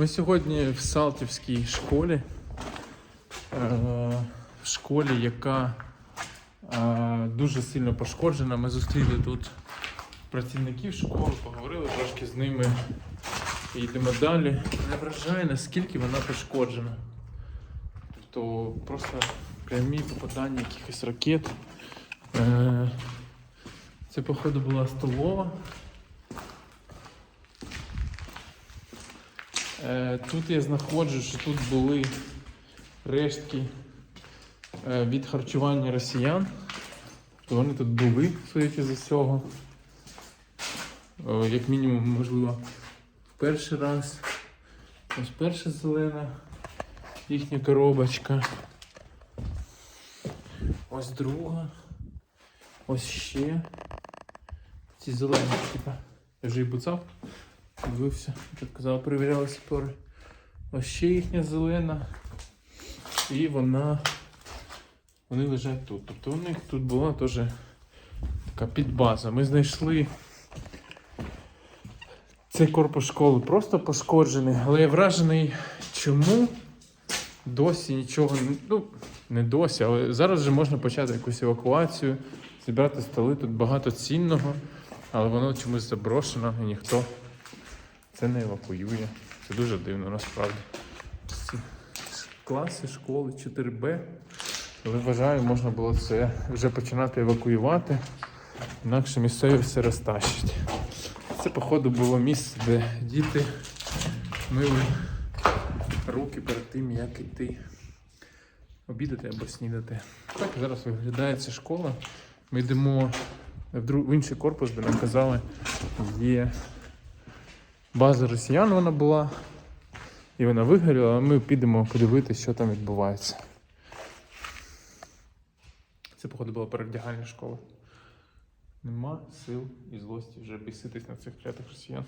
Ми сьогодні в Салтівській школі, е, в школі, яка е, дуже сильно пошкоджена. Ми зустріли тут працівників школи, поговорили трошки з ними і йдемо далі. Не вражає, наскільки вона пошкоджена. Тобто просто прямі попадання якихось ракет. Е, Це, походу, була столова. Тут я знаходжу, що тут були рештки е, від харчування росіян. Вони тут були, судячи з усього. Е, Як мінімум, можливо, в перший раз. Ось перша зелена їхня коробочка. Ось друга. Ось ще. Ці зелені, типа. Я вже і буцав. Дивився, як казав, перевіряли спори. Ось ще їхня зелена. І вона. Вони лежать тут. Тобто у них тут була теж така підбаза. Ми знайшли цей корпус школи просто пошкоджений, але я вражений, чому досі нічого ну, не досі, але зараз вже можна почати якусь евакуацію, зібрати столи, тут багато цінного, але воно чомусь заброшено і ніхто це не евакуює. Це дуже дивно насправді. Ці класи школи 4Б. Але вважаю, можна було це вже починати евакуювати, інакше місцеві все розтащать. Це, походу, було місце, де діти мили руки перед тим, як йти обідати або снідати. Так зараз виглядає ця школа. Ми йдемо в інший корпус, де нам казали, є база росіян вона була. І вона вигоріла, а ми підемо подивитися, що там відбувається. Це, походу, була перевдягальна школи. Нема сил і злості вже біситись на цих клятих росіян.